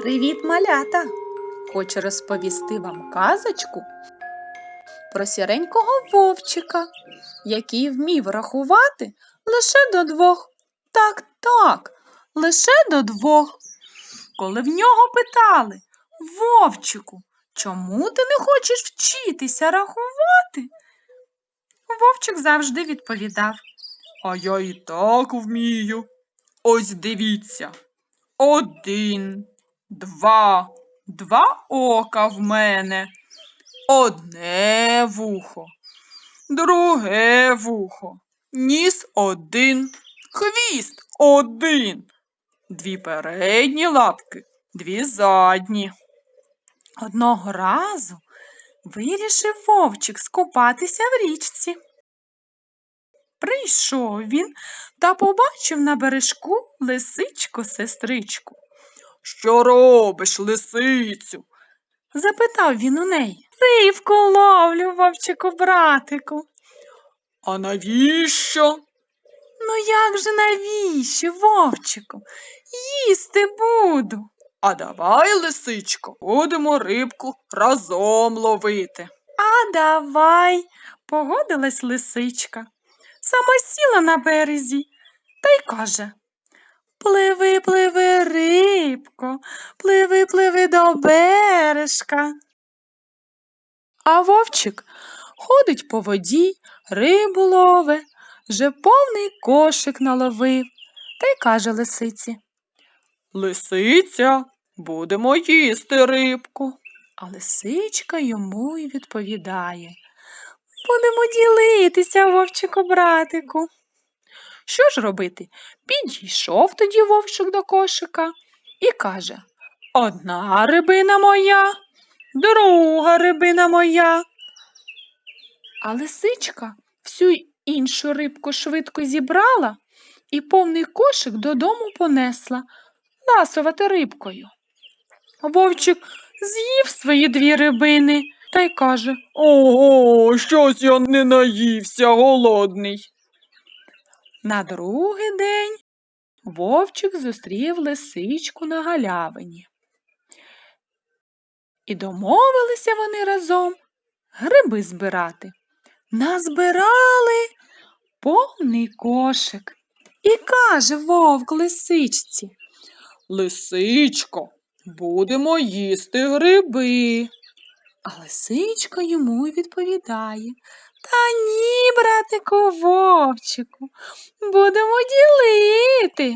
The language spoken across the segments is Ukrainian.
Привіт, малята! Хочу розповісти вам казочку про сіренького вовчика, який вмів рахувати лише до двох. Так, так, лише до двох. Коли в нього питали Вовчику, чому ти не хочеш вчитися рахувати? Вовчик завжди відповідав А я і так вмію. Ось дивіться. Один, два, два ока в мене. Одне вухо, друге вухо, ніс один, хвіст один, дві передні лапки, дві задні. Одного разу вирішив вовчик скупатися в річці. Прийшов він та побачив на бережку лисичку сестричку. Що робиш, лисицю? запитав він у неї. Рибку ловлю, вовчику, братику. А навіщо? Ну як же навіщо, вовчику? Їсти буду. А давай, лисичко, будемо рибку разом ловити. А давай, погодилась лисичка. Сама сіла на березі та й каже Пливи, пливи, рибко, пливи, пливи до бережка. А вовчик ходить по воді, рибу лове, вже повний кошик наловив, та й каже лисиці. Лисиця, будемо їсти рибку. А лисичка йому й відповідає. Будемо ділитися, вовчику, братику. Що ж робити? Підійшов тоді вовчик до кошика і каже Одна рибина моя, друга рибина моя. А лисичка всю іншу рибку швидко зібрала і повний кошик додому понесла ласувати рибкою. Вовчик з'їв свої дві рибини та й каже Ого, щось я не наївся голодний. На другий день вовчик зустрів лисичку на галявині. І домовилися вони разом гриби збирати. Назбирали повний кошик. І каже вовк лисичці. Лисичко, будемо їсти гриби. А лисичка йому й відповідає Та ні, братику вовчику, будемо ділити.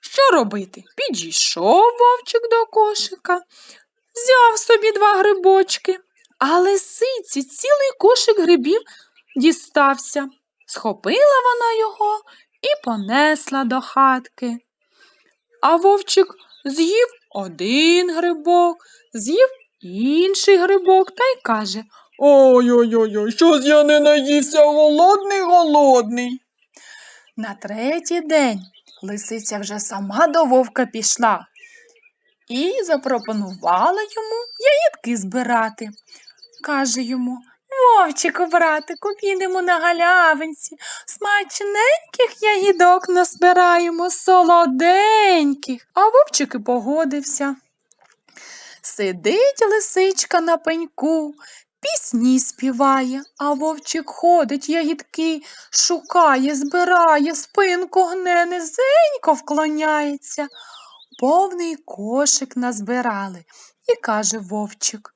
Що робити? Підійшов вовчик до кошика, взяв собі два грибочки, а лисиці цілий кошик грибів дістався. Схопила вона його і понесла до хатки. А вовчик з'їв один грибок, з'їв інший грибок та й каже Ой-ой-ой, щось я не наївся голодний, голодний. На третій день лисиця вже сама до вовка пішла і запропонувала йому яєтки збирати. Каже йому Вовчику, братику, підемо на галявинці, смачненьких яїдок назбираємо, солоденьких. А вовчик і погодився. Сидить лисичка на пеньку, пісні співає, а вовчик ходить, ягідки шукає, збирає, спинку гне, низенько вклоняється. Повний кошик назбирали і каже вовчик.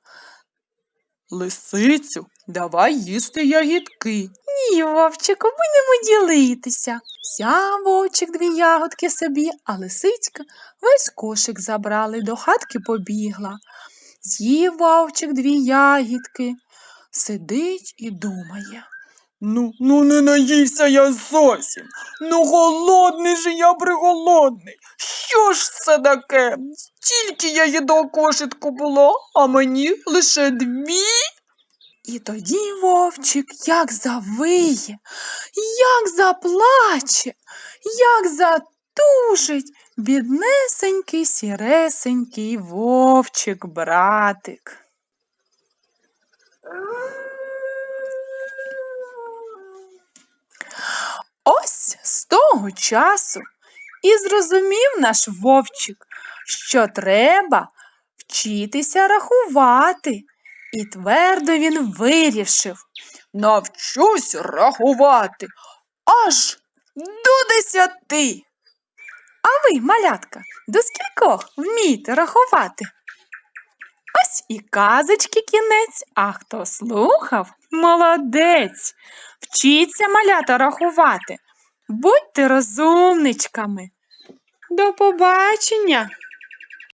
Лисицю, давай їсти ягідки. Ні, вовчику, будемо ділитися. Взяв вовчик дві ягодки собі, а лисичка весь кошик забрали, до хатки побігла. З'їв вовчик дві ягідки, сидить і думає. Ну, ну не наївся я зовсім. Ну голодний же я приголодний. Що ж це таке? Тільки яїдок кошитку було, а мені лише дві. І тоді вовчик як завиє, як заплаче, як затужить біднесенький сіресенький вовчик братик. Ось з того часу І зрозумів наш вовчик, що треба вчитися рахувати. І твердо він вирішив навчусь рахувати аж до десяти. А ви, малятка, до скількох вмієте рахувати? Ось і казочки кінець, а хто слухав, молодець. Вчіться малята рахувати. Будьте розумничками. До побачення!